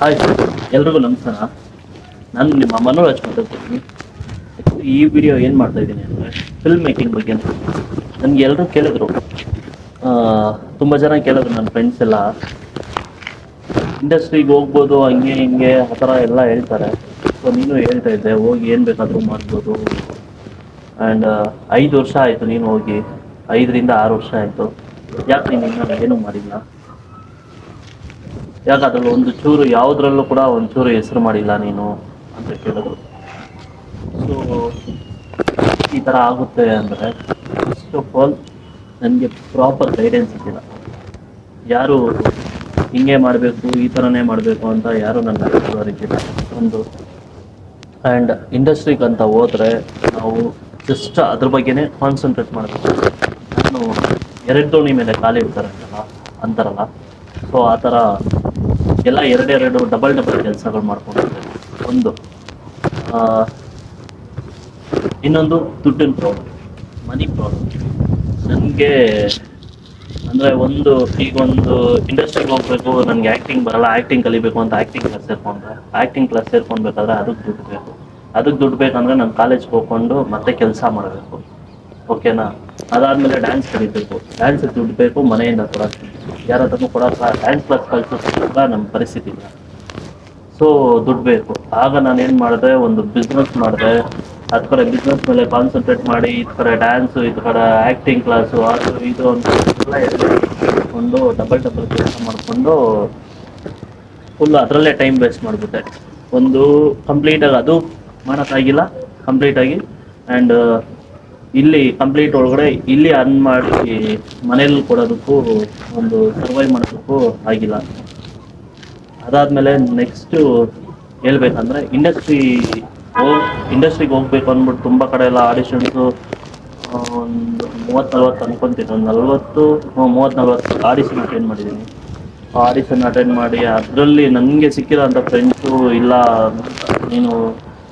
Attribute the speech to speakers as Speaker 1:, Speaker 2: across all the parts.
Speaker 1: Hi ಎಲ್ರಿಗೂ ನಮಸ್ಕಾರ. ನಾನು ನಿಮ್ಮ ಮನೋರಾಜ್ ಮಾತಾಡ್ತಿದ್ದೀನಿ. ಈ ವಿಡಿಯೋ ಏನು ಮಾಡ್ತಾ ಇದ್ದೀನಿ ಅಂದರೆ ಫಿಲ್ಮ್ ಮೇಕಿಂಗ್ ಬಗ್ಗೆ ನನಗೆ ಎಲ್ಲರೂ ಕೇಳಿದ್ರು. ತುಂಬ ಜನ ಕೇಳಿದ್ರು ನನ್ನ ಫ್ರೆಂಡ್ಸ್ ಎಲ್ಲ. ಇಂಡಸ್ಟ್ರಿಗೆ ಹೋಗ್ಬೋದು, ಹಂಗೆ ಹಿಂಗೆ, ಆ ಥರ ಎಲ್ಲ ಹೇಳ್ತಾರೆ. ಸೊ ನೀನು ಹೇಳ್ತಾ ಇದ್ದೆ, ಹೋಗಿ ಏನು ಬೇಕಾದರೂ ಮಾಡ್ಬೋದು. ಆ್ಯಂಡ್ ಐದು ವರ್ಷ ಆಯಿತು ನೀನು ಹೋಗಿ. ಐದರಿಂದ ಆರು ವರ್ಷ ಆಯಿತು. ಯಾಕೆ ನೀನು ಇನ್ನೂ ಏನೂ ಮಾಡಿಲ್ಲ? ಯಾಕೆ ಅದ್ರಲ್ಲಿ ಒಂದು ಚೂರು ಯಾವುದ್ರಲ್ಲೂ ಕೂಡ ಒಂದು ಚೂರು ಹೆಸರು ಮಾಡಿಲ್ಲ ನೀನು ಅಂತ ಕೇಳಿದ್ರು. ಸೊ ಈ ಥರ ಆಗುತ್ತೆ ಅಂದರೆ ಫಸ್ಟ್ ಆಫ್ ಆಲ್ ನನಗೆ ಪ್ರಾಪರ್ ಗೈಡೆನ್ಸ್ ಇದ್ದಿಲ್ಲ ಯಾರು ಹಿಂಗೆ ಮಾಡಬೇಕು, ಈ ಥರನೇ ಮಾಡಬೇಕು ಅಂತ ಯಾರು ನನ್ನ ಇದ್ದಿಲ್ಲ ಒಂದು ಆ್ಯಂಡ್ ಇಂಡಸ್ಟ್ರಿಗೆ ಅಂತ ಹೋದರೆ ನಾವು ಜಸ್ಟ್ ಅದ್ರ ಬಗ್ಗೆನೇ ಕಾನ್ಸಂಟ್ರೇಟ್ ಮಾಡಬೇಕು. ನಾನು ಎರಡು ದೋಣಿ ಮೇಲೆ ಖಾಲಿ ಕಾಲಿಡ್ತಾರಂತಲ್ಲ ಅಂತಾರಲ್ಲ. ಸೊ ಆ ಥರ ಎಲ್ಲ ಎರಡೆರಡು ಡಬಲ್ ಡಬಲ್ ಕೆಲಸಗಳು ಮಾಡ್ಕೊಂಡಿರ್ತಾರೆ ಒಂದು ಇನ್ನೊಂದು ದುಡ್ಡಿನ ಪ್ರಾಬ್ಲಮ್ ಮನಿ ಪ್ರಾಬ್ಲಮ್ ನನಗೆ ಅಂದರೆ ಒಂದು ಈಗ ಒಂದು ಇಂಡಸ್ಟ್ರಿಗೆ ಹೋಗ್ಬೇಕು, ನನಗೆ ಆ್ಯಕ್ಟಿಂಗ್ ಬರಲ್ಲ ಆ್ಯಕ್ಟಿಂಗ್ ಕಲಿಬೇಕು ಅಂತ ಆ್ಯಕ್ಟಿಂಗ್ ಕ್ಲಾಸ್ ಸೇರ್ಕೊಂಡ್ರೆ ಆ್ಯಕ್ಟಿಂಗ್ ಕ್ಲಾಸ್ ಸೇರ್ಕೊಬೇಕಾದ್ರೆ ಅದಕ್ಕೆ ದುಡ್ಡು ಬೇಕು. ಅದಕ್ಕೆ ದುಡ್ಡು ಬೇಕಂದ್ರೆ ನಾನು ಕಾಲೇಜ್ಗೆ ಹೋಗ್ಕೊಂಡು ಮತ್ತೆ ಕೆಲಸ ಮಾಡಬೇಕು. ಓಕೆನಾ ಅದಾದ್ಮೇಲೆ ಡ್ಯಾನ್ಸ್ ಕಲಿಬೇಕು. ಡ್ಯಾನ್ಸ್ ದುಡ್ಡು ಬೇಕು, ಮನೆಯಿಂದ ಕೊಡೋಕ್ಕೆ ಯಾರ ಹತ್ರನೂ ಕೊಡೋಕ್ಕೆ ಡ್ಯಾನ್ಸ್ ಕ್ಲಾಸ್ ಕೂಡ ನಮ್ಮ ಪರಿಸ್ಥಿತಿ. ಇಲ್ಲ ಸೊ ದುಡ್ಡು ಬೇಕು. ಆಗ ನಾನು ಏನು ಮಾಡಿದೆ? ಒಂದು ಬಿಸ್ನೆಸ್ ಮಾಡಿದೆ. ಅದ ಕಡೆ ಬಿಸ್ನೆಸ್ ಮೇಲೆ ಕಾನ್ಸಂಟ್ರೇಟ್ ಮಾಡಿ ಈ ಕಡೆ ಡ್ಯಾನ್ಸು ಈ ಕಡೆ ಆ್ಯಕ್ಟಿಂಗ್ ಕ್ಲಾಸು ಅದು ಇದು ಅಂತ ಮಾಡಿಕೊಂಡು ಡಬಲ್ ಡಬಲ್ ಕೆಲಸ ಮಾಡಿಕೊಂಡು ಫುಲ್ ಅದರಲ್ಲೇ ಟೈಮ್ ವೇಸ್ಟ್ ಮಾಡಿಬಿಟ್ಟೆ. ಒಂದು ಕಂಪ್ಲೀಟಾಗಿ ಅದು ಮಾಡೋಕ್ಕಾಗಿಲ್ಲ. ಕಂಪ್ಲೀಟಾಗಿ ಆ್ಯಂಡ್ ಇಲ್ಲಿ ಕಂಪ್ಲೀಟ್ ಒಳಗಡೆ ಇಲ್ಲಿ ಅರ್ನ್ ಮಾಡಿ ಮನೇಲಿ ಕೊಡೋದಕ್ಕೂ ಒಂದು ಸರ್ವೈವ್ ಮಾಡೋದಕ್ಕೂ ಆಗಿಲ್ಲ. ಅದಾದಮೇಲೆ ನೆಕ್ಸ್ಟು ಹೇಳ್ಬೇಕಂದ್ರೆ ಇಂಡಸ್ಟ್ರಿ ಹೋಗಿ ಇಂಡಸ್ಟ್ರಿಗೆ ಹೋಗ್ಬೇಕು ಅಂದ್ಬಿಟ್ಟು ತುಂಬ ಕಡೆ ಎಲ್ಲ ಆಡಿಷನ್ಸು ಒಂದು ಮೂವತ್ತು ನಲ್ವತ್ತು ಅನ್ಕೊಂತೀನಿ. ಒಂದು ನಲ್ವತ್ತು ಮೂವತ್ತು ನಲ್ವತ್ತು ಆಡಿಷನ್ ಅಟೆಂಡ್ ಮಾಡಿದ್ದೀನಿ. ಆಡಿಷನ್ ಅಟೆಂಡ್ ಮಾಡಿ ಅದರಲ್ಲಿ ನನಗೆ ಸಿಕ್ಕಿರೋಂಥ ಫ್ರೆಂಡ್ಸು ಇಲ್ಲ ನೀನು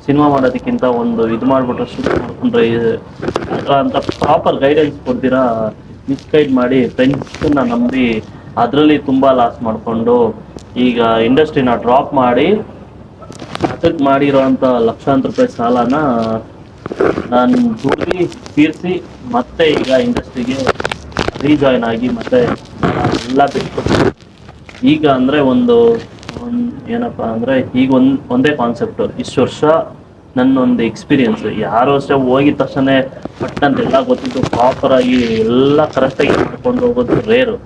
Speaker 1: ಸಿನಿಮಾ ಮಾಡೋದಕ್ಕಿಂತ ಒಂದು ಇದು ಮಾಡಿಬಿಟ್ರೆ ಶೂಟ್ ಮಾಡ್ಕೊಂಡ್ರೆ ಅಂತ ಪ್ರಾಪರ್ ಗೈಡೆನ್ಸ್ ಕೊಡ್ತೀರಾ ಮಿಸ್ಗೈಡ್ ಮಾಡಿ ಫ್ರೆಂಡ್ಸನ್ನ ನಂಬಿ ಅದರಲ್ಲಿ ತುಂಬ ಲಾಸ್ ಮಾಡಿಕೊಂಡು ಈಗ ಇಂಡಸ್ಟ್ರಿನ ಡ್ರಾಪ್ ಮಾಡಿ ಅದಕ್ಕೆ ಮಾಡಿರೋಂಥ ಲಕ್ಷಾಂತರ ರೂಪಾಯಿ ಸಾಲನ ನಾನು ದುಡ್ದು ತೀರಿಸಿ ಮತ್ತೆ ಈಗ ಇಂಡಸ್ಟ್ರಿಗೆ ರೀಜಾಯ್ನ್ ಆಗಿ ಮತ್ತೆ ಎಲ್ಲ ಬಿಟ್ಟು. ಈಗ ಅಂದರೆ ಒಂದು ಏನಪ್ಪ ಅಂದ್ರೆ ಈಗ ಒಂದ್, ಒಂದೇ ಕಾನ್ಸೆಪ್ಟ್ ಇಷ್ಟು ವರ್ಷ ನನ್ನ ಒಂದು ಎಕ್ಸ್ಪೀರಿಯನ್ಸ್ ಯಾರು ಅಷ್ಟೇ ಹೋಗಿದ ತಕ್ಷಣ ಪಟ್ಟಂತ ಎಲ್ಲ ಗೊತ್ತಿದ್ದು ಎಲ್ಲಾ ಎಲ್ಲ ಕರೆಕ್ಟಾಗಿ ಮಾಡ್ಕೊಂಡು ಹೋಗೋದು ರೇರು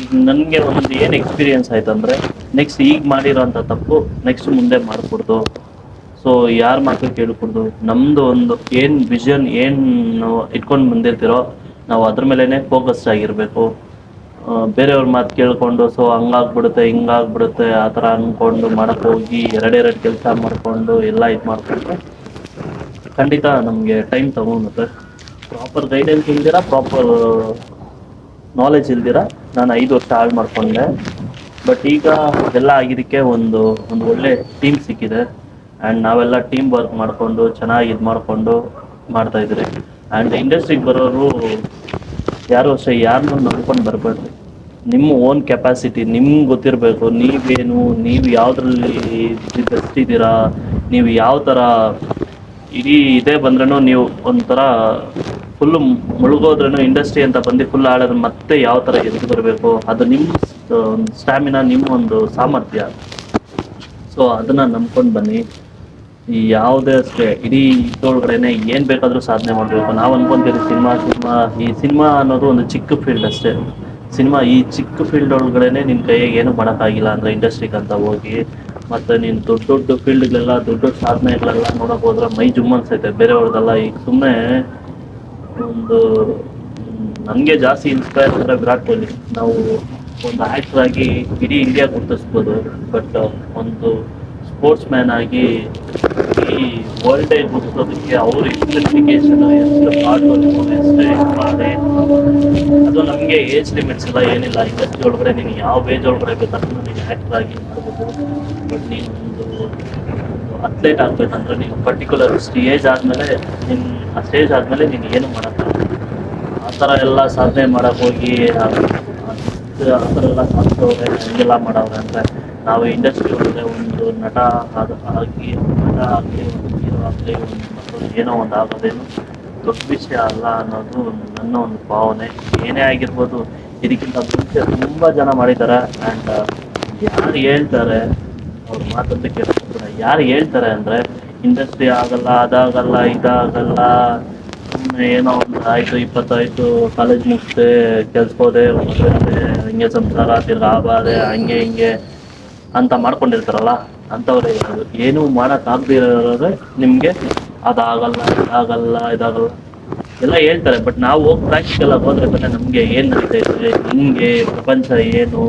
Speaker 1: ಈಗ ನನಗೆ ಒಂದು ಏನು ಎಕ್ಸ್ಪೀರಿಯನ್ಸ್ ಆಯ್ತಂದ್ರೆ ನೆಕ್ಸ್ಟ್ ಈಗ ಮಾಡಿರೋಂಥ ತಪ್ಪು ನೆಕ್ಸ್ಟ್ ಮುಂದೆ ಮಾಡಿಕೊಡ್ದು. ಸೊ ಯಾರ ಮಾತು ಕೇಳ್ಕೊಡ್ದು. ನಮ್ಮದು ಒಂದು ಏನು ವಿಷನ್ ಏನು ಇಟ್ಕೊಂಡು ಬಂದಿರ್ತಿರೋ, ನಾವು ಅದ್ರ ಮೇಲೇ ಫೋಕಸ್ ಆಗಿರಬೇಕು. ಬೇರೆಯವ್ರ ಮಾತು ಕೇಳ್ಕೊಂಡು, ಸೊ, ಹಂಗಾಗ್ಬಿಡುತ್ತೆ, ಹಿಂಗಾಗ್ಬಿಡುತ್ತೆ, ಆ ಥರ ಅಂದ್ಕೊಂಡು ಮಾಡಕ್ಕೆ ಹೋಗಿ ಎರಡೆರಡು ಕೆಲಸ ಮಾಡಿಕೊಂಡು ಎಲ್ಲ ಇದು ಮಾಡಿಕೊಂಡು ಖಂಡಿತ ನಮಗೆ ಟೈಮ್ ತಗೊಂಡುತ್ತೆ ಪ್ರಾಪರ್ ಗೈಡೆನ್ಸ್ ಇಲ್ದಿರ ಪ್ರಾಪರ್ ನಾಲೆಜ್ ಇಲ್ದಿರ? ನಾನು ಐದು ವರ್ಷ ಹಾಳು ಮಾಡ್ಕೊಂಡೆ. ಬಟ್ ಈಗ ಎಲ್ಲ ಆಗಿದ್ದಕ್ಕೆ ಒಂದು ಒಂದು ಒಳ್ಳೆ ಟೀಮ್ ಸಿಕ್ಕಿದೆ. ಆ್ಯಂಡ್ ನಾವೆಲ್ಲ ಟೀಮ್ ವರ್ಕ್ ಮಾಡಿಕೊಂಡು, ಚೆನ್ನಾಗಿ ಇದು ಮಾಡಿಕೊಂಡು ಮಾಡ್ತಾ ಇದ್ದೀರಿ ಆ್ಯಂಡ್ ಇಂಡಸ್ಟ್ರಿಗೆ ಬರೋರು ಯಾರು ಅಷ್ಟೇ ಯಾರನ್ನೂ ನಂಬ್ಕೊಂಡು ಬರಬೇಡ್ರಿ ನಿಮ್ಮ ಓನ್ ಕೆಪಾಸಿಟಿ ನಿಮ್ಗೆ ಗೊತ್ತಿರಬೇಕು, ನೀವೇನು, ನೀವು ಯಾವುದ್ರಲ್ಲಿ ಬೆಸ್ಟ್ ಇದ್ದೀರಾ ನೀವು ಯಾವ ಥರ ಇಡೀ ಇದೇ ಬಂದ್ರೂ ನೀವು ಒಂಥರ ಫುಲ್ಲು ಮುಳುಗೋದ್ರೂ ಇಂಡಸ್ಟ್ರಿ ಅಂತ ಬಂದು ಫುಲ್ ಆಡೋದು ಮತ್ತೆ ಯಾವ ಥರ ಎದ್ದು ಬರಬೇಕು, ಅದು ನಿಮ್ಮ ಸ್ಟ್ಯಾಮಿನಾ ನಿಮ್ಮ ಒಂದು ಸಾಮರ್ಥ್ಯ. ಸೊ ಅದನ್ನು ನಂಬ್ಕೊಂಡು ಬನ್ನಿ. ಈ ಯಾವುದೇ ಅಷ್ಟೇ, ಇಡೀ ಇದ್ರೊಳಗಡೆನೆ ಏನು ಬೇಕಾದರೂ ಸಾಧನೆ ಮಾಡಬೇಕು. ನಾವು ಅನ್ಕೊಂತೀವಿ ಸಿನಿಮಾ ಸಿನಿಮಾ, ಈ ಸಿನಿಮಾ ಅನ್ನೋದು ಒಂದು ಚಿಕ್ಕ ಫೀಲ್ಡ್ ಅಷ್ಟೇ. ಸಿನಿಮಾ ಈ ಚಿಕ್ಕ ಫೀಲ್ಡ್ ಒಳಗಡೆನೆ ನಿನ್ನ ಕೈಯಾಗ ಏನು ಮಾಡೋಕ್ಕಾಗಿಲ್ಲ ಅಂದರೆ ಇಂಡಸ್ಟ್ರಿಗೆ ಅಂತ ಹೋಗಿ, ಮತ್ತು ನೀನು ದೊಡ್ಡ ದೊಡ್ಡ ಫೀಲ್ಡ್ಗಳೆಲ್ಲ ದೊಡ್ಡ ದೊಡ್ಡ ಸಾಧನೆಗಳೆಲ್ಲ ನೋಡೋಕೆ ಹೋದ್ರೆ ಮೈ ಜುಮ್ಮ ಅನ್ಸೈತೆ ಬೇರೆಯವ್ರದ್ದೆಲ್ಲ ಈಗ ಸುಮ್ಮನೆ ಒಂದು ನನಗೆ ಜಾಸ್ತಿ ಇನ್ಸ್ಪೈರ್ ಅಂದರೆ ವಿರಾಟ್ ಕೊಹ್ಲಿ. ನಾವು ಒಂದು ಆ್ಯಕ್ಟರ್ ಆಗಿ ಇಡೀ ಇಂಡಿಯಾ ಗುರುತಿಸ್ಬೋದು. ಬಟ್ ಒಂದು ಸ್ಪೋರ್ಟ್ಸ್ ಮ್ಯಾನ್ ಆಗಿ ಈ ವರ್ಲ್ಡ್ ಗುರುತಿಸೋದಕ್ಕೆ ಅವ್ರ ಎಷ್ಟು ಡೆಡಿಕೇಶನ್ ಎಷ್ಟು ಹಾರ್ಡ್ ಮಾಡಿ, ಅದು ನಮಗೆ ಏಜ್ ಲಿಮಿಟ್ಸ್ ಇಲ್ಲ ಏನಿಲ್ಲ. ಇಂಡಸ್ಟ್ರಿ ಒಳಗಡೆ ನೀನು ಯಾವ ಏಜ್ ಒಳಗಡೆ ಬೇಕಾದ್ರೂ ನೀನು ಆ್ಯಕ್ಟರ್ ಆಗಿ ಬಟ್ ನೀನು ಅಥ್ಲೇಟ್ ಆಗ್ಬೇಕಂದ್ರೆ ನೀನು ಪರ್ಟಿಕ್ಯುಲರ್ ಸ್ಟೇಜ್ ಆದಮೇಲೆ ನಿನ್ನ ಆ ಸ್ಟೇಜ್ ಆದಮೇಲೆ ನೀನು ಏನು ಮಾಡೋಕ್ಕಾಗಲ್ಲ ಆ ಥರ ಎಲ್ಲ ಸಾಧನೆ ಮಾಡೋಕೆ ಹೋಗಿ, ಆ ಥರ ಎಲ್ಲ ಸಾಧಿಸೋರೆ ಹಂಗೆಲ್ಲ ಮಾಡೋವ್ರೆ ಅಂದರೆ ನಾವು ಇಂಡಸ್ಟ್ರಿ ಒಳಗೆ ಒಂದು ನಟ ಆದ ಆಗಿ, ನಟ ಆಗಲಿ ಒಂದು ಹೀರೋ ಆಗಲಿ, ಒಂದು ಮತ್ತೊಂದು ಏನೋ ಒಂದು ಆಗೋದೇನು ದೊಡ್ಡ ವಿಷಯ ಅಲ್ಲ ಅನ್ನೋದು ನನ್ನ ಒಂದು ಭಾವನೆ. ಏನೇ ಆಗಿರ್ಬೋದು, ಇದಕ್ಕಿಂತ ಮುಂಚೆ ತುಂಬ ಜನ ಮಾಡಿದ್ದಾರೆ. ಆ್ಯಂಡ್ ಯಾರು ಹೇಳ್ತಾರೆ, ಅವ್ರು ಮಾತಂತ ಕೇಳ್ತಾರೆ ಯಾರು ಹೇಳ್ತಾರೆ ಅಂದರೆ ಇಂಡಸ್ಟ್ರಿ ಆಗಲ್ಲ, ಅದಾಗಲ್ಲ, ಇದಾಗಲ್ಲ ಸುಮ್ಮನೆ ಏನೋ ಒಂದು ಆಯಿತು, ಇಪ್ಪತ್ತಾಯಿತು ಕಾಲೇಜ್ ಮುಗಿಸ್ದೆ ಕೆಲ್ಸಕ್ಕೆ ಹೋದೆ ಹಿಂಗೆ ಸಂಸಾರ, ತಿರ್ಗಿ ಆಬಾದೆ, ಹಂಗೆ ಹಿಂಗೆ ಅಂತ ಮಾಡ್ಕೊಂಡಿರ್ತಾರಲ್ಲ, ಅಂಥವ್ರೇ ಇರೋದು. ಏನೂ ಮಾಡೋಕ್ಕಾಗದೇ ಇರೋದ್ರೆ ನಿಮಗೆ ಅದಾಗಲ್ಲ, ಇದಾಗಲ್ಲ ಇದಾಗಲ್ಲ. ಎಲ್ಲ ಹೇಳ್ತಾರೆ ಬಟ್ ನಾವು ಹೋಗಿ ಪ್ರಾಕ್ಟಿಕಲ್ ಆಗಿ ಹೋದ್ರೆ ನಮಗೆ ಏನು ನಡೀತೈತೆ ಹಿಂಗೆ ಪ್ರಪಂಚ ಏನು,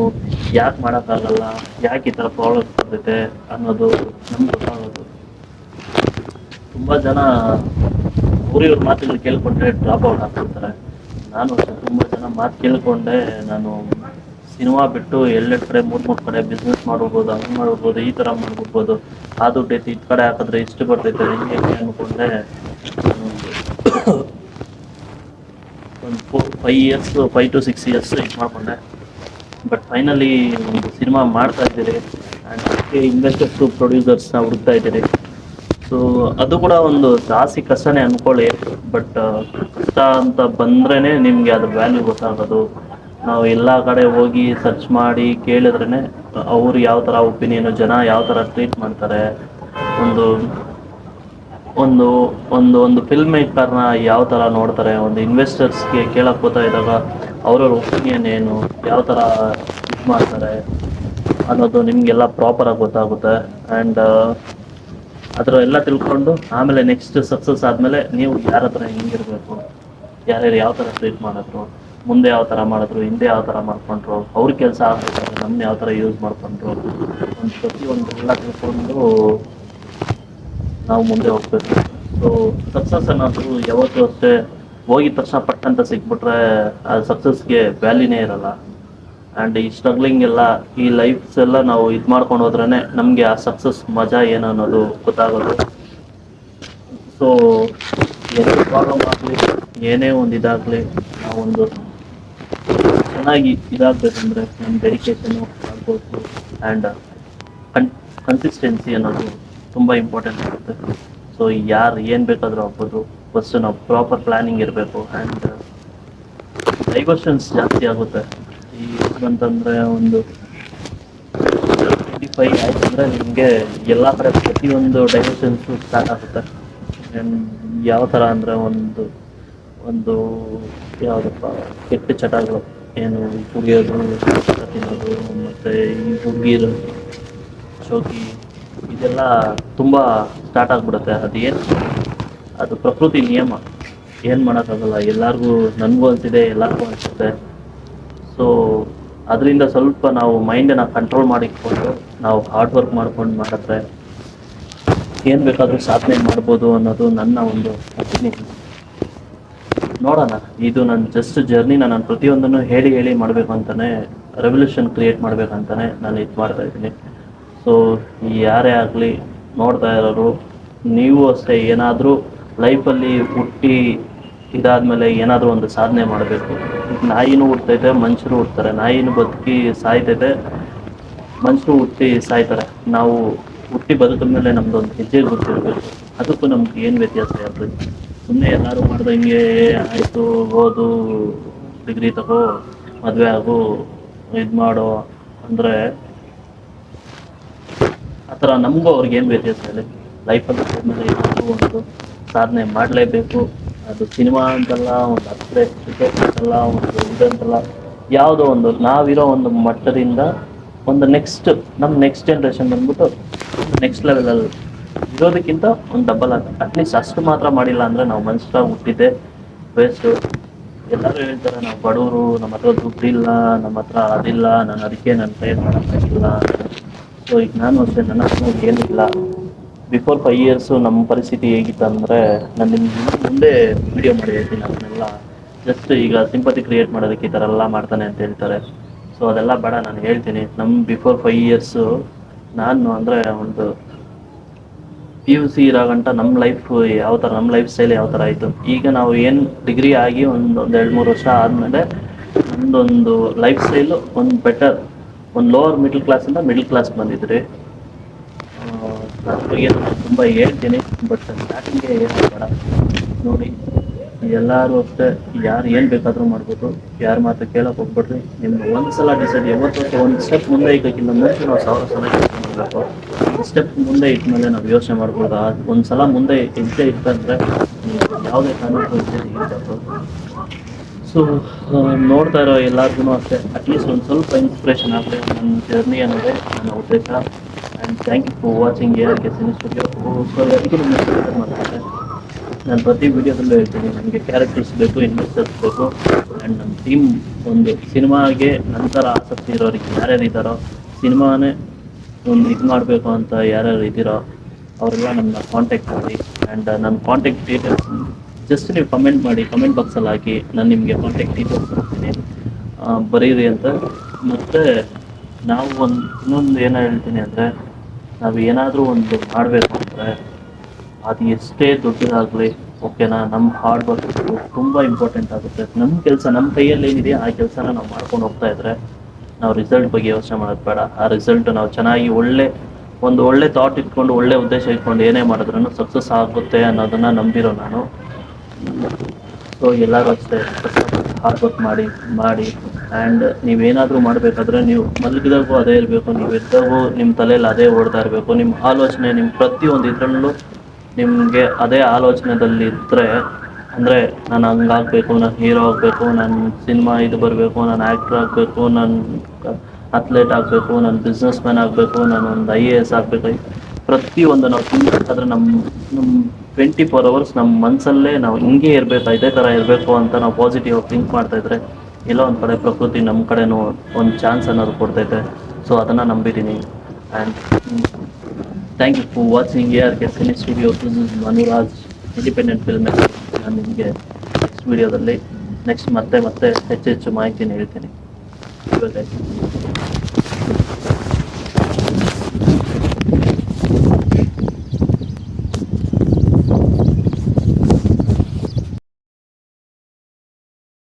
Speaker 1: ಯಾಕೆ ಮಾಡೋಕ್ಕಾಗಲ್ಲ, ಯಾಕೆ ಈ ಥರ ಪ್ರಾಬ್ಲಮ್ಸ್ ಬರ್ತೈತೆ ಅನ್ನೋದು ನಮ್ಗೆ ಗೊತ್ತಾಗೋದು. ತುಂಬ ಜನ ಊರಿವ್ರ ಮಾತುಗಳು ಕೇಳ್ಕೊಂಡ್ರೆ ಡ್ರಾಪ್ ಔಟ್ ಆಗ್ತಿರ್ತಾರೆ ನಾನು ಅಷ್ಟೇ, ತುಂಬ ಜನ ಮಾತು ಕೇಳ್ಕೊಂಡೆ ನಾನು ಸಿನಿಮಾ ಬಿಟ್ಟು ಎಲ್ಲೆಡ್ ಕಡೆ ಮೂರು ಮೂರು ಕಡೆ ಬಿಸ್ನೆಸ್ ಮಾಡ್ಬೋದು ಹಂಗೆ ಮಾಡ್ಬೋದು ಈ ಥರ ಮಾಡ್ಬಿಡ್ಬೋದು ಆ ದುಡ್ಡು ಐತಿ ಈ ಕಡೆ ಹಾಕಿದ್ರೆ ಇಷ್ಟು ಬರ್ತೈತೆ ಹಿಂಗೆ ಒಂದು four five years five to six years ಇದು ಮಾಡಿಕೊಂಡೆ. ಬಟ್ ಫೈನಲಿ ಒಂದು ಸಿನಿಮಾ ಮಾಡ್ತಾ ಇದ್ದೀರಿ. ಆ್ಯಂಡ್ ಅದಕ್ಕೆ ಇನ್ವೆಸ್ಟರ್ಸು ಪ್ರೊಡ್ಯೂಸರ್ಸ್ನ ಹುಡುಕ್ತಾ ಇದ್ದೀರಿ. ಸೊ ಅದು ಕೂಡ ಒಂದು ಜಾಸ್ತಿ ಕಷ್ಟನೇ ಅಂದ್ಕೊಳ್ಳಿ ಬಟ್ ಕಷ್ಟ ಅಂತ ಬಂದ್ರೇ ನಿಮಗೆ ಅದ್ರ ವ್ಯಾಲ್ಯೂ ಗೊತ್ತಾಗೋದು. ನಾವು ಎಲ್ಲ ಕಡೆ ಹೋಗಿ ಸರ್ಚ್ ಮಾಡಿ ಕೇಳಿದ್ರೇ ಅವ್ರು ಯಾವ ಥರ ಒಪಿನಿಯನು ಜನ ಯಾವ ಥರ ಟ್ರೀಟ್ ಮಾಡ್ತಾರೆ. ಒಂದು ಒಂದು ಒಂದು ಒಂದು ಫಿಲ್ಮ್ ಮೇಕರ್ನ ಯಾವ ಥರ ನೋಡ್ತಾರೆ. ಒಂದು ಇನ್ವೆಸ್ಟರ್ಸ್ಗೆ ಕೇಳಕ್ಕೆ ಹೋಗ್ತಾ ಇದ್ದಾಗ ಅವ್ರವ್ರ ಒಪಿನಿಯನ್ ಏನು, ಯಾವ ಥರ ಇದು ಮಾಡ್ತಾರೆ ಅನ್ನೋದು ನಿಮಗೆಲ್ಲ ಪ್ರಾಪರಾಗಿ ಗೊತ್ತಾಗುತ್ತೆ. ಆ್ಯಂಡ್ ಅದರ ಎಲ್ಲ ತಿಳ್ಕೊಂಡು ಆಮೇಲೆ ನೆಕ್ಸ್ಟ್ ಸಕ್ಸಸ್ ಆದಮೇಲೆ ನೀವು ಯಾರ ಹತ್ರ ಹೆಂಗಿರಬೇಕು, ಯಾರ್ಯಾರು ಯಾವ ಥರ ಟ್ರೀಟ್ ಮಾಡಿದ್ರು. ಮುಂದೆ ಯಾವ ಥರ ಮಾಡಿದ್ರು, ಹಿಂದೆ ಯಾವ ಥರ ಮಾಡ್ಕೊಂಡ್ರು, ಅವ್ರ ಕೆಲಸ ಆಗ್ಬೇಕಾದ್ರೆ ನಮ್ಮ ಯಾವ ಥರ ಯೂಸ್ ಮಾಡ್ಕೊಂಡ್ರು ಒಂದು ಪ್ರತಿಯೊಂದು ಎಲ್ಲ ತಿಳ್ಕೊಂಡು ನಾವು ಮುಂದೆ ಹೋಗ್ಬೇಕು. ಸೊ ಸಕ್ಸಸ್ ಅನ್ನೋದು ಯಾವತ್ತೂ ಅಷ್ಟೇ ಹೋಗಿ ತಕ್ಷಣ ಪಟ್ಟಂತ ಸಿಕ್ಬಿಟ್ರೆ, ಆ ಸಕ್ಸಸ್ಗೆ ವ್ಯಾಲ್ಯೂನೇ ಇರಲ್ಲ. ಆ್ಯಂಡ್ ಈ ಸ್ಟ್ರಗ್ಲಿಂಗ್ ಎಲ್ಲ, ಈ ಲೈಫ್ಸ್ ಎಲ್ಲ ನಾವು ಇದು ಮಾಡ್ಕೊಂಡು ಹೋದ್ರೇ ನಮಗೆ ಆ ಸಕ್ಸಸ್ ಮಜಾ ಏನು ಅನ್ನೋದು ಗೊತ್ತಾಗೋದು. ಸೊ ಏನೇ ಪ್ರಾಬ್ಲಮ್ ಆಗಲಿ, ಏನೇ ಒಂದು ಇದಾಗಲಿ, ನಾವೊಂದು ಚೆನ್ನಾಗಿ ಇದಾಗಬೇಕಂದ್ರೆ ನಮ್ಮ ಡೆಡಿಕೇಶನು ಆಗ್ಬೋದು ಆ್ಯಂಡ್ ಕನ್ ಕನ್ಸಿಸ್ಟೆನ್ಸಿ ಅನ್ನೋದು ತುಂಬ ಇಂಪಾರ್ಟೆಂಟ್ ಆಗುತ್ತೆ. ಸೊ ಯಾರು ಏನು ಬೇಕಾದರೂ ಆಗ್ಬೋದು. ಫಸ್ಟ್ ನಾವು ಪ್ರಾಪರ್ ಪ್ಲ್ಯಾನಿಂಗ್ ಇರಬೇಕು ಆ್ಯಂಡ್ ಡೈವರ್ಷನ್ಸ್ ಜಾಸ್ತಿ ಆಗುತ್ತೆ. ಈ ಅಂತಂದರೆ ಒಂದು ಟ್ವೆಂಟಿ ಫೈವ್ ಆಯ್ತು ಅಂದರೆ ನಿಮಗೆ ಎಲ್ಲ ಕಡೆ ಪ್ರತಿಯೊಂದು ಡೈವರ್ಷನ್ಸು ಸ್ಟಾರ್ಟ್ ಆಗುತ್ತೆ. ಯಾವ ಥರ ಅಂದರೆ ಒಂದು ಒಂದು, ಯಾವುದಪ್ಪ, ಕೆಟ್ಟ ಚಟಗಳು. ಏನು ಕುಡಿಯೋದು ತಿನ್ನೋದು ಮತ್ತು ಈ ಹುಡುಗಿರು ಶೋಕಿ, ಇದೆಲ್ಲ ತುಂಬ ಸ್ಟಾರ್ಟ್ ಆಗಿಬಿಡುತ್ತೆ. ಅದೇನು? ಅದು ಪ್ರಕೃತಿ ನಿಯಮ. ಏನು ಮಾಡೋಕ್ಕಾಗಲ್ಲ. ಎಲ್ಲಾರ್ಗೂ ನನಗೂ ಅನಿಸಿದೆ ಎಲ್ಲರಿಗೂ ಅನಿಸುತ್ತೆ. ಸೊ ಅದರಿಂದ ಸ್ವಲ್ಪ ನಾವು ಮೈಂಡನ್ನು ಕಂಟ್ರೋಲ್ ಮಾಡಿಕೊಂಡು, ನಾವು ಹಾರ್ಡ್ ವರ್ಕ್ ಮಾಡ್ಕೊಂಡು ಮಾಡಿದ್ರೆ ಏನು ಬೇಕಾದರೂ ಸಾಧನೆ ಮಾಡ್ಬೋದು ಅನ್ನೋದು ನನ್ನ ಒಂದು ಒಪಿನಿಯನ್ ನೋಡೋಣ. ಇದು ನನ್ನ ಜಸ್ಟ್ ಜರ್ನಿನ ನಾನು ಪ್ರತಿಯೊಂದನ್ನು ಹೇಳಿ ಹೇಳಿ ಮಾಡಬೇಕು ಅಂತಾನೆ ರೆವಲ್ಯೂಷನ್ ಕ್ರಿಯೇಟ್ ಮಾಡ್ಬೇಕಂತಾನೆ ನಾನು ಇದು ಮಾಡ್ತಾ ಇದ್ದೀನಿ. ಸೊ ಯಾರೇ ಆಗಲಿ ನೋಡ್ತಾ ಇರೋರು, ನೀವು ಅಷ್ಟೇ ಏನಾದರೂ ಲೈಫಲ್ಲಿ ಹುಟ್ಟಿ ಇದಾದಮೇಲೆ ಏನಾದರೂ ಒಂದು ಸಾಧನೆ ಮಾಡಬೇಕು. ನಾಯಿನೂ ಹುಡ್ತೈತೆ ಮನುಷ್ಯರು ಹುಡ್ತಾರೆ ನಾಯಿನೂ ಬದುಕಿ ಸಾಯ್ತೈತೆ, ಮನುಷ್ಯರು ಹುಟ್ಟಿ ಸಾಯ್ತಾರೆ. ನಾವು ಹುಟ್ಟಿ ಬದುಕಿದ ಮೇಲೆ ನಮ್ಮದೊಂದು ಹೆಜ್ಜೆ ಗೊತ್ತಿರಬೇಕು ಅದಕ್ಕೂ ನಮ್ಗೆ ಏನು ವ್ಯತ್ಯಾಸ ಇರ್ತದೆ ಸುಮ್ಮನೆ ಎಲ್ಲರೂ ಮಾಡ್ದಂಗೆ ಆಯಿತು, ಓದು ಡಿಗ್ರಿ ತಗೋ, ಮದುವೆ ಆಗು, ಇದು ಮಾಡೋ ಅಂದರೆ ಆ ಥರ ನಮಗೂ ಅವ್ರಿಗೆ ಏನು ವ್ಯತ್ಯಾಸ ಇದೆ ಲೈಫಲ್ಲಿ ಮೇಲೆ ಏನಾದರೂ ಒಂದು ಸಾಧನೆ ಮಾಡಲೇಬೇಕು. ಅದು ಸಿನಿಮಾ ಅಂತಲ್ಲ, ಒಂದು ಹತ್ತಿರ ಕ್ರಿಕೆಟ್ ಅಂತಲ್ಲ, ಒಂದು ಇದಂತಲ್ಲ ಯಾವುದೋ ಒಂದು, ನಾವಿರೋ ಒಂದು ಮಟ್ಟದಿಂದ ಒಂದು ನೆಕ್ಸ್ಟ್ ನಮ್ಮ ನೆಕ್ಸ್ಟ್ ಜನ್ರೇಷನ್ ಬಂದ್ಬಿಟ್ಟು ನೆಕ್ಸ್ಟ್ ಲೆವೆಲಲ್ಲಿ ಇರೋದಕ್ಕಿಂತ ಒಂದು ಡಬಲ್ ಅಂತ ಅಟ್ಲೀಸ್ಟ್ ಅಷ್ಟು ಮಾತ್ರ ಮಾಡಿಲ್ಲ ಅಂದರೆ ನಾವು ಮನುಷ್ಯ ಹುಟ್ಟಿದ್ದೆ. ವೇಸ್ಟು ಎಲ್ಲರೂ ಹೇಳ್ತಾರೆ, ನಾವು ಬಡವರು ನಮ್ಮ ಹತ್ರ ದುಡ್ಡಿಲ್ಲ ನಮ್ಮ ಹತ್ರ ಅದಿಲ್ಲ, ನಾನು ಅದಕ್ಕೆ ನನ್ನ ಟ್ರೈ ಮಾಡೋಕ್ಕಾಗಿಲ್ಲ ಸೊ ಈಗ ನಾನು ಅಷ್ಟೇ, ನನ್ನ ಹತ್ರ ಏನಿಲ್ಲ. ಬಿಫೋರ್ ಫೈವ್ ಇಯರ್ಸು ನಮ್ಮ ಪರಿಸ್ಥಿತಿ ಹೇಗಿತ್ತು ಅಂದರೆ ನಾನು ನಿಮ್ಮ ಮುಂದೆ ವಿಡಿಯೋ ಮಾಡಿ ಹೇಳ್ತೀನಿ ಅದನ್ನೆಲ್ಲ ಜಸ್ಟ್ ಈಗ ಸಿಂಪತಿ ಕ್ರಿಯೇಟ್ ಮಾಡೋದಕ್ಕೆ ಈ ಥರ ಎಲ್ಲ ಮಾಡ್ತಾನೆ ಅಂತ ಹೇಳ್ತಾರೆ. ಸೊ ಅದೆಲ್ಲ ಬೇಡ, ನಾನು ಹೇಳ್ತೀನಿ. ನಮ್ಮ ಬಿಫೋರ್ ಫೈವ್ ಇಯರ್ಸು ನಾನು ಅಂದರೆ ಒಂದು ಪಿ ಯು ಸಿ ಇರೋ ಗಂಟ ನಮ್ಮ ಲೈಫ್ ಯಾವ ಥರ ನಮ್ಮ ಲೈಫ್ ಸ್ಟೈಲ್ ಯಾವ ಥರ ಆಯಿತು. ಈಗ ನಾವು ಏನು ಡಿಗ್ರಿ ಆಗಿ ಒಂದು ಒಂದು ಎರಡು ಮೂರು ವರ್ಷ ಆದಮೇಲೆ ನಮ್ಮದೊಂದು ಲೈಫ್ ಸ್ಟೈಲು ಒಂದು ಬೆಟರ್ ಒಂದು ಲೋವರ್ ಮಿಡ್ಲ್ ಕ್ಲಾಸಿಂದ ಮಿಡ್ಲ್ ಕ್ಲಾಸ್ ಬಂದಿದ್ರಿ. ಬಗ್ಗೆ ತುಂಬ ಹೇಳ್ತೀನಿ ಬಟ್ ಸ್ಟಾರ್ಟಿಂಗ್ಗೆ ಏನು ನೋಡಿ, ಎಲ್ಲರೂ ಅಷ್ಟೇ, ಯಾರು ಏನು ಬೇಕಾದರೂ ಮಾಡ್ಬೋದು. ಯಾರ ಮಾತು ಕೇಳೋಕೆ ಹೋಗ್ಬಿಡ್ರಿ. ನಿಮ್ಮ ಒಂದು ಸಲ ಡಿಸೈಡ್ ಯಾವತ್ತೂ ಒಂದು ಸ್ಟೆಪ್ ಮುಂದೆ ಇಕ್ಕಿಲ್ಲ ಮುಂಚೆ ನಾವು ಸಾವಿರ ಸಲ ಮಾಡಬೇಕು. ಸ್ಟೆಪ್ ಮುಂದೆ ಇಟ್ಮೇಲೆ ನಾವು ಯೋಚನೆ ಮಾಡ್ಬೋದು ಒಂದು ಸಲ ಮುಂದೆ ಹೆಜ್ಜೆ ಇಟ್ಟಂದ್ರೆ ಯಾವುದೇ ಕಾರಣಕ್ಕೂ ಸೊ ನೋಡ್ತಾ ಇರೋ ಎಲ್ಲರಿಗೂ ಅಷ್ಟೇ ಅಟ್ಲೀಸ್ಟ್ ಒಂದು ಸ್ವಲ್ಪ ಇನ್ಸ್ಪಿರೇಷನ್ ಆಗಲಿ ನನ್ನ ಜರ್ನಿ ಅನ್ನೋದೇ ನನ್ನ ಉದ್ದೇಶ. And thank you for watching R K cine studio so ಎಲ್ಲರಿಗೂ ನಿಮ್ಮ ಮಾಡ್ತಾರೆ ನಾನು ಪ್ರತಿ ವಿಡಿಯೋದಲ್ಲೂ ಹೇಳ್ತೀನಿ, ನನಗೆ ಕ್ಯಾರೆಕ್ಟರ್ಸ್ ಬೇಕು ಇನ್ವೆಸ್ಟರ್ಸ್ ಬೇಕು ಆ್ಯಂಡ್ ನಮ್ಮ ಟೀಮ್ ಒಂದು ಸಿನಿಮಾಗೆ ನಂತರ ಆಸಕ್ತಿ ಇರೋರಿಗೆ ಯಾರ್ಯಾರು ಇದ್ದಾರೋ ಸಿನಿಮಾನೇ ಒಂದು ಇದು ಮಾಡಬೇಕು ಅಂತ ಯಾರ್ಯಾರು ಇದ್ದೀರೋ ಅವರೆಲ್ಲ ನನ್ನ ಕಾಂಟ್ಯಾಕ್ಟ್ ಮಾಡಿ ಆ್ಯಂಡ್ ನನ್ನ ಕಾಂಟ್ಯಾಕ್ಟ್ ಡೀಟೇಲ್ಸ್ ಜಸ್ಟ್ ನೀವು ಕಮೆಂಟ್ ಮಾಡಿ ಕಮೆಂಟ್ ಬಾಕ್ಸಲ್ಲಿ ಹಾಕಿ ನಾನು ನಿಮಗೆ ಕಾಂಟ್ಯಾಕ್ಟ್ ಡೀಟೇಲ್ಸ್ ಕೊಡ್ತೀನಿ. ಬರೀರಿ ಅಂತ. ಮತ್ತು ನಾವು ಒಂದು, ಇನ್ನೊಂದು ಏನು ಹೇಳ್ತೀನಿ ಅಂದರೆ ನಾವು ಏನಾದರೂ ಒಂದು ಮಾಡಬೇಕು ಅಂದರೆ ಅದು ಎಷ್ಟೇ ದೊಡ್ಡದಾಗಲಿ ಓಕೆನಾ ನಮ್ಮ ಹಾರ್ಡ್ ವರ್ಕ್ ತುಂಬ ಇಂಪಾರ್ಟೆಂಟ್ ಆಗುತ್ತೆ. ನಮ್ಮ ಕೆಲಸ ನಮ್ಮ ಕೈಯಲ್ಲಿ ಏನಿದೆ ಆ ಕೆಲಸನ ನಾವು ಮಾಡ್ಕೊಂಡು ಹೋಗ್ತಾ ಇದ್ರೆ ನಾವು ರಿಸಲ್ಟ್ ಬಗ್ಗೆ ಯೋಚನೆ ಮಾಡೋದು ಬೇಡ. ಆ ರಿಸಲ್ಟ್ ನಾವು ಚೆನ್ನಾಗಿ ಒಳ್ಳೆ, ಒಂದು ಒಳ್ಳೆ ಥಾಟ್ ಇಟ್ಕೊಂಡು, ಒಳ್ಳೆ ಉದ್ದೇಶ ಇಟ್ಕೊಂಡು ಏನೇ ಮಾಡಿದ್ರೂ ಸಕ್ಸಸ್ ಆಗುತ್ತೆ ಅನ್ನೋದನ್ನ ನಂಬಿರೋ ನಾನು. ಸೊ ಎಲ್ಲರೂ ಅಷ್ಟೇ ಹಾರ್ಡ್ ವರ್ಕ್ ಮಾಡಿ ಮಾಡಿ. ಆ್ಯಂಡ್ ನೀವೇನಾದರೂ ಮಾಡಬೇಕಾದ್ರೆ ನೀವು ಮಲಗಿದಾಗೂ ಅದೇ ಇರಬೇಕು, ನೀವು ಎದ್ದಾಗೂ ನಿಮ್ಮ ತಲೆಯಲ್ಲಿ ಅದೇ ಓಡ್ತಾ ಇರಬೇಕು. ನಿಮ್ಮ ಆಲೋಚನೆ ನಿಮ್ಮ ಪ್ರತಿಯೊಂದು ಇದರಲ್ಲೂ ನಿಮಗೆ ಅದೇ ಆಲೋಚನೆದಲ್ಲಿ ಇದ್ದರೆ ಅಂದರೆ ನಾನು ಹಂಗಾಗಬೇಕು ನಾನು ಹೀರೋ ಆಗಬೇಕು, ನಾನು ಸಿನಿಮಾ ಇದು ಬರಬೇಕು, ನಾನು ಆ್ಯಕ್ಟ್ರ್ ಆಗಬೇಕು, ನಾನು ಅಥ್ಲೇಟ್ ಆಗಬೇಕು, ನಾನು ಬಿಸ್ನೆಸ್ ಮ್ಯಾನ್ ಆಗಬೇಕು, ನಾನು ಒಂದು ಐ ಎ ಎಸ್ ಆಗಬೇಕು. ಪ್ರತಿಯೊಂದು ನಾವು ತಿನ್ಬೇಕಾದ್ರೆ ನಮ್ಮ ನಮ್ಮ ಟ್ವೆಂಟಿ ಫೋರ್ ಅವರ್ಸ್ ನಮ್ಮ ಮನಸ್ಸಲ್ಲೇ ನಾವು ಹಿಂಗೆ ಇರಬೇಕು, ಇದೇ ಥರ ಇರಬೇಕು ಅಂತ ನಾವು ಪಾಸಿಟಿವ್ ಥಿಂಕ್ ಮಾಡ್ತಾ ಇದ್ರೆ ಎಲ್ಲೋ ಒಂದು ಕಡೆ ಪ್ರಕೃತಿ ನಮ್ಮ ಕಡೆನೂ ಒಂದು ಚಾನ್ಸ್ ಅನ್ನೋದು ಕೊಡ್ತೈತೆ. ಸೊ ಅದನ್ನು ನಂಬಿದ್ದೀನಿ and thank you for watching A R K cine studio Manuraj independent film ನಾನು ನಿಮಗೆ ನೆಕ್ಸ್ಟ್ ವಿಡಿಯೋದಲ್ಲಿ ನೆಕ್ಸ್ಟ್ ಮತ್ತೆ ಮತ್ತೆ ಹೆಚ್ಚು ಹೆಚ್ಚು ಹೇಳ್ತೀನಿ ಇವಾಗ